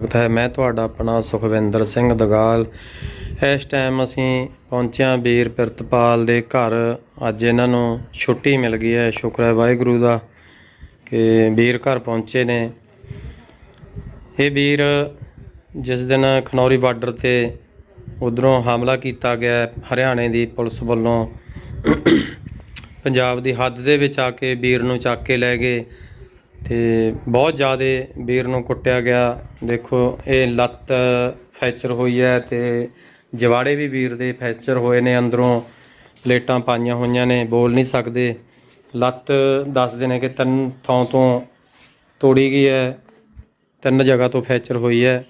ਸਵਾਗਤ ਹੈ। ਮੈਂ ਤੁਹਾਡਾ ਆਪਣਾ ਸੁਖਵਿੰਦਰ ਸਿੰਘ ਦਗਾਲ। ਇਸ ਟਾਈਮ ਅਸੀਂ ਪਹੁੰਚਿਆ ਵੀਰ ਪ੍ਰਿਤਪਾਲ ਦੇ ਘਰ। ਅੱਜ ਇਹਨਾਂ ਨੂੰ ਛੁੱਟੀ ਮਿਲ ਗਈ ਹੈ। ਸ਼ੁਕਰ ਹੈ ਵਾਹਿਗੁਰੂ ਦਾ ਕਿ ਵੀਰ ਘਰ ਪਹੁੰਚੇ ਨੇ। ਇਹ ਵੀਰ ਜਿਸ ਦਿਨ ਖਨੌਰੀ ਬਾਰਡਰ ਤੇ ਉਧਰੋਂ ਹਮਲਾ ਕੀਤਾ ਗਿਆ ਹਰਿਆਣੇ ਦੀ ਪੁਲਿਸ ਵੱਲੋਂ, ਪੰਜਾਬ ਦੀ ਹੱਦ ਦੇ ਵਿੱਚ ਆ ਕੇ ਵੀਰ ਨੂੰ ਚੱਕ ਕੇ ਲੈ ਗਏ। ਤੇ ਬਹੁਤ ਜ਼ਿਆਦਾ ਵੀਰ ਨੂੰ ਕੁੱਟਿਆ ਗਿਆ। ਦੇਖੋ, ਇਹ ਲੱਤ ਫ੍ਰੈਕਚਰ ਹੋਈ ਹੈ ਤੇ ਜਵਾੜੇ ਵੀ ਵੀਰ ਦੇ ਫ੍ਰੈਕਚਰ ਹੋਏ ਨੇ ਅੰਦਰੋਂ। ਪਲੇਟਾਂ ਪਾਈਆਂ ਹੋਈਆਂ ਨੇ, ਬੋਲ ਨਹੀਂ ਸਕਦੇ। ਲੱਤ ਦੱਸਦੇ ਨੇ ਕਿ ਤਿੰਨ ਥਾਂ ਤੋਂ ਤੋੜੀ ਗਈ ਹੈ, ਤਿੰਨ ਜਗ੍ਹਾ ਤੋਂ ਫ੍ਰੈਕਚਰ ਹੋਈ ਹੈ।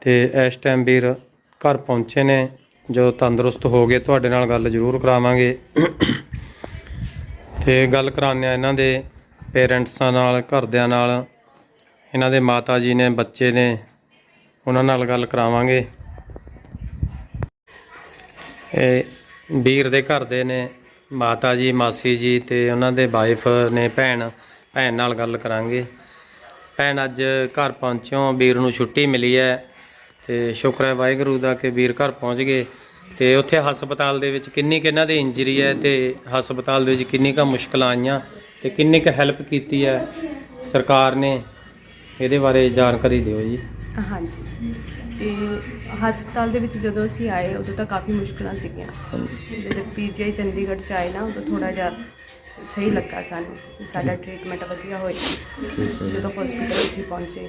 ਤੇ ਇਸ ਟਾਈਮ ਵੀਰ ਘਰ ਪਹੁੰਚੇ ਨੇ। ਜਦੋਂ ਤੰਦਰੁਸਤ ਹੋ ਗਏ, ਤੁਹਾਡੇ ਨਾਲ ਗੱਲ ਜ਼ਰੂਰ ਕਰਾਵਾਂਗੇ। ਤੇ ਗੱਲ ਕਰਾਉਂਦੇ ਆ ਇਹਨਾਂ ਦੇ। ਪੇਰੈਂਟਸਾਂ ਨਾਲ, ਘਰਦਿਆਂ ਨਾਲ, ਇਹਨਾਂ ਦੇ ਮਾਤਾ ਜੀ ਨੇ, ਬੱਚੇ ਨੇ, ਉਹਨਾਂ ਨਾਲ ਗੱਲ ਕਰਾਵਾਂਗੇ। ਇਹ ਵੀਰ ਦੇ ਘਰ ਦੇ ਨੇ, ਮਾਤਾ ਜੀ, ਮਾਸੀ ਜੀ ਤੇ ਉਹਨਾਂ ਦੇ ਵਾਈਫ ਨੇ, ਭੈਣ ਭੈਣ ਨਾਲ ਗੱਲ ਕਰਾਂਗੇ। ਭੈਣ ਅੱਜ ਘਰ ਪਹੁੰਚਿਓ, ਵੀਰ ਨੂੰ ਛੁੱਟੀ ਮਿਲੀ ਹੈ ਤੇ ਸ਼ੁਕਰ ਹੈ ਵਾਹਿਗੁਰੂ ਦਾ ਕਿ ਵੀਰ ਘਰ ਪਹੁੰਚ ਗਏ। ਤੇ ਉੱਥੇ ਹਸਪਤਾਲ ਦੇ ਵਿੱਚ ਕਿੰਨੀ ਕੁ ਇਹਨਾਂ ਦੀ ਇੰਜਰੀ ਹੈ ਤੇ ਹਸਪਤਾਲ ਦੇ ਵਿੱਚ ਕਿੰਨੀ ਕੁ ਮੁਸ਼ਕਲਾਂ ਆਈਆਂ। ਤੇ ਕਿੰਨੀ ਕੁ ਹੈਲਪ ਕੀਤੀ ਹੈ ਸਰਕਾਰ ਨੇ? ਇਹਦੇ ਬਾਰੇ ਜਾਣਕਾਰੀ ਦਿਓ ਜੀ। ਹਾਂਜੀ। ਤੇ ਹਸਪਤਾਲ ਦੇ ਵਿੱਚ ਜਦੋਂ ਅਸੀਂ ਆਏ ਉਦੋਂ ਤਾਂ ਕਾਫੀ ਮੁਸ਼ਕਲਾਂ ਸੀਗੀਆਂ। ਜਦੋਂ ਪੀਜੀਆਈ ਚੰਡੀਗੜ੍ਹ ਚ ਆਏ ਨਾ ਉਦੋਂ ਥੋੜਾ ਜਿਹਾ ਸਹੀ ਲੱਗਾ ਸਾਨੂੰ ਸਾਡਾ ਟ੍ਰੀਟਮੈਂਟ ਵਧੀਆ ਹੋਇਆ। ਜਦੋਂ ਹਸਪੀਟਲ ਅਸੀਂ ਪਹੁੰਚੇ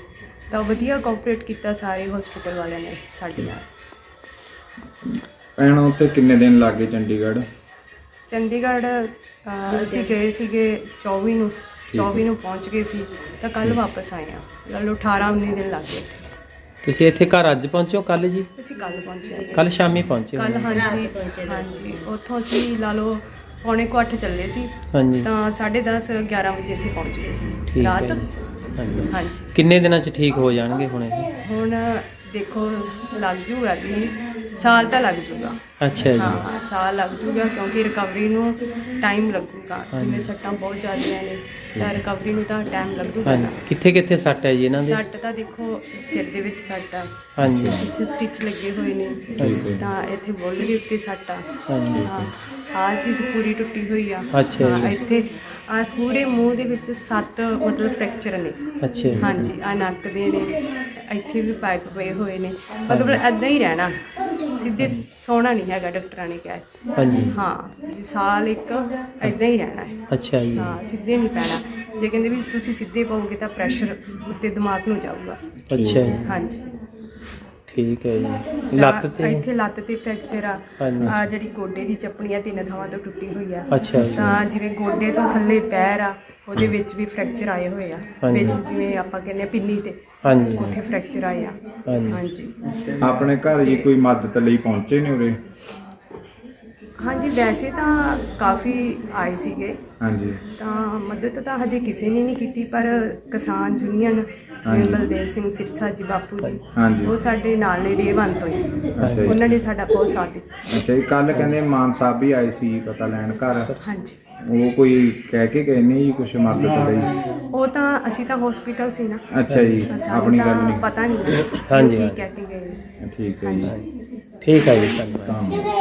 ਤਾਂ ਵਧੀਆ ਕੋਆਪਰੇਟ ਕੀਤਾ ਸਾਰੇ ਹਸਪੀਟਲ ਵਾਲਿਆਂ ਨੇ ਸਾਡੇ ਨਾਲ। ਭੈਣ ਉੱਥੇ ਕਿੰਨੇ ਦਿਨ ਲੱਗੇ ਚੰਡੀਗੜ੍ਹ? ਚੰਡੀਗੜ੍ਹ ਅਹ, ਅਸੀਂ ਗਏ ਸੀਗੇ 24 ਨੂੰ 24 ਨੂੰ ਪਹੁੰਚ ਗਏ ਸੀ ਤਾਂ ਕੱਲ ਵਾਪਸ ਆਏ ਆ ਲਓ 18 19 ਦਿਨ ਲੱਗ ਗਏ। ਤੁਸੀਂ ਇੱਥੇ ਘਰ ਅੱਜ ਪਹੁੰਚੋ ਕੱਲ ਜੀ? ਅਸੀਂ ਕੱਲ ਪਹੁੰਚੇ ਕੱਲ ਸ਼ਾਮੀ ਪਹੁੰਚੇ ਕੱਲ ਹਾਂਜੀ ਹਾਂਜੀ। ਉੱਥੋਂ ਅਸੀਂ ਲਾ ਲਓ ਪੌਣੇ ਕੁ ਅੱਠ ਚੱਲੇ ਸੀ। ਹਾਂਜੀ। ਤਾਂ 10:30 11 ਵਜੇ ਇੱਥੇ ਪਹੁੰਚ ਗਏ ਠੀਕ ਸੀ ਹੈ ਰਾਤ। ਜੀ। ਹਾਂਜੀ। ਹਾਂਜੀ। ਕਿੰਨੇ ਦਿਨਾਂ 'ਚ ਠੀਕ ਹੋ ਜਾਣਗੇ ਹੁਣ ਇਹ? ਹੁਣ ਦੇਖੋ ਲੱਗ ਜੂਗਾ ਵੀ ਸਾਲ ਤਾਂ ਲੱਗ ਜੂਗਾ। ਅੱਛਾ ਜੀ। ਹਾਂ ਸਾਲ ਲੱਗ ਜੂਗਾ ਕਿਉਂਕਿ ਰਿਕਵਰੀ ਨੂੰ ਟਾਈਮ ਲੱਗੂਗਾ। ਜਿਵੇਂ ਸੱਟਾਂ ਬਹੁਤ ਜ਼ਿਆਦੀਆਂ ਨੇ ਤਾਂ ਰਿਕਵਰੀ ਨੂੰ ਤਾਂ ਟਾਈਮ ਲੱਗੂਗਾ। ਹਾਂਜੀ। ਕਿੱਥੇ ਕਿੱਥੇ ਸੱਟ ਹੈ ਜੀ ਇਹਨਾਂ ਦੇ? ਸੱਟ ਤਾਂ ਦੇਖੋ ਸਿਰ ਦੇ ਵਿੱਚ ਸੱਟ ਆ। ਹਾਂਜੀ। ਇੱਥੇ ਸਟਿਚ ਲੱਗੇ ਹੋਏ ਨੇ। ਤਾਂ ਇੱਥੇ ਬੁੱਲ ਦੇ ਉੱਤੇ ਸੱਟ ਆ। ਹਾਂਜੀ। ਹਾਂ ਆਹ ਚੀਜ਼ ਪੂਰੀ ਟੁੱਟੀ ਹੋਈ ਆ। ਅੱਛਾ ਹਾਂ, ਜੀ। ਇੱਥੇ ਆ ਪੂਰੇ ਮੂੰਹ ਦੇ ਵਿੱਚ ਸੱਤ ਮਤਲਬ ਫ੍ਰੈਕਚਰ ਨੇ। ਅੱਛਾ ਜੀ। ਹਾਂਜੀ ਆ ਨੱਕ ਦੇ ਨੇ। ਇੱਥੇ ਵੀ ਪਾਈਪ ਪਏ ਹੋਏ ਨੇ। ਮਤਲਬ ਐਦਾਂ ਹੀ ਰਹਿਣਾ। ਸਿੱਧੇ ਸੌਣਾ ਨਹੀਂ ਹੈਗਾ ਡਾਕਟਰਾਂ ਨੇ ਕਿਹਾ। ਹੈ। ਹਾਂਜੀ। ਹਾਂ ਵੀ ਸਾਲ ਇੱਕ ਐਦਾਂ ਹੀ ਰਹਿਣਾ ਹੈ। ਅੱਛਾ ਜੀ। ਹਾਂ ਸਿੱਧੇ ਨਹੀਂ ਪੈਣਾ। ਜੇ ਕਹਿੰਦੇ ਵੀ ਤੁਸੀਂ ਸਿੱਧੇ ਪਾਓਗੇ ਤਾਂ ਪ੍ਰੈਸ਼ਰ ਉੱਤੇ ਦਿਮਾਗ ਨੂੰ ਜਾਊਗਾ। ਅੱਛਾ ਜੀ। ਹਾਂਜੀ। ਠੀਕ ਹੈ ਜੀ। ਲੱਤ ਤਾਂ? ਇੱਥੇ ਲੱਤ ਤੇ ਫ੍ਰੈਕਚਰ ਆ। ਹਾਂਜੀ। ਆ ਜਿਹੜੀ ਗੋਡੇ ਦੀ ਚੱਪਣੀ ਆ ਤਿੰਨ ਥਾਵਾਂ ਤੋਂ ਟੁੱਟੀ ਹੋਈ ਆ। ਅੱਛਾ ਜੀ। ਤਾਂ ਜਿਵੇਂ ਗੋਡੇ ਤੋਂ ਥੱਲੇ ਪੈਰ ਆ ਉਹਦੇ ਵਿੱਚ ਵੀ ਫ੍ਰੈਕਚਰ ਆਏ ਹੋਏ ਆ। ਹਾਂਜੀ। ਵਿੱਚ ਜਿਵੇਂ ਆਪਾਂ ਕਹਿੰਦੇ ਆ ਪਿੰਨੀ ਤੇ ਹਾਂਜੀ। ਉੱਥੇ ਫ੍ਰੈਕਚਰ ਆਏ ਆ। ਹਾਂਜੀ। ਹਾਂਜੀ। ਆਪਣੇ ਘਰ ਜੀ ਕੋਈ ਮਦਦ ਲਈ ਪਹੁੰਚੇ ਨੇ ਉਰੇ? ਹਾਂਜੀ ਵੈਸੇ ਤਾਂ ਕਾਫੀ ਆਏ ਸੀਗੇ। ਹਾਂਜੀ। ਤਾਂ ਮਦਦ ਤਾਂ ਹਜੇ ਕਿਸੇ ਨੇ ਨਹੀਂ ਕੀਤੀ ਪਰ ਕਿਸਾਨ ਯੂਨੀਅਨ ਜਿਵੇਂ। ਬਲਦੇਵ ਸਿੰਘ ਸਿਰਸਾ ਜੀ ਬਾਪੂ ਜੀ। ਹਾਂਜੀ। ਉਹ ਸਾਡੇ ਨਾਲ ਨੇ ਰੇਵਨ ਤੋਂ ਹੀ ਅੱਛਾ ਜੀ। ਉਹਨਾਂ ਨੇ ਸਾਡਾ ਬਹੁਤ ਸਾਥ ਦਿੱਤਾ। ਅੱਛਾ ਜੀ ਕੱਲ ਕਹਿੰਦੇ ਮਾਨ ਸਾਹਿਬ ਵੀ ਆਏ ਸੀ ਪਤਾ ਲੈਣ ਘਰ। ਹਾਂਜੀ। ਉਹ ਕੋਈ ਕਹਿ ਕੇ ਗਏ ਨੇ ਜੀ ਕੁਛ ਮਦਦ ਲਈ? ਉਹ ਤਾਂ ਅਸੀਂ ਤਾਂ ਹਸਪੀਟਲ ਸੀ ਨਾ। ਅੱਛਾ ਜੀ ਸਾਨੂੰ ਆਪਣੀ ਗੱਲ ਤਾਂ ਨਹੀਂ। ਪਤਾ ਨਹੀਂ। ਹਾਂਜੀ, ਕੀ ਹਾਂਜੀ। ਕਹਿ ਕੇ ਗਏ। ਠੀਕ ਹੈ ਜੀ। ਠੀਕ ਹੈ ਜੀ ਧੰਨਵਾਦ। ਧੰਨਵਾਦ।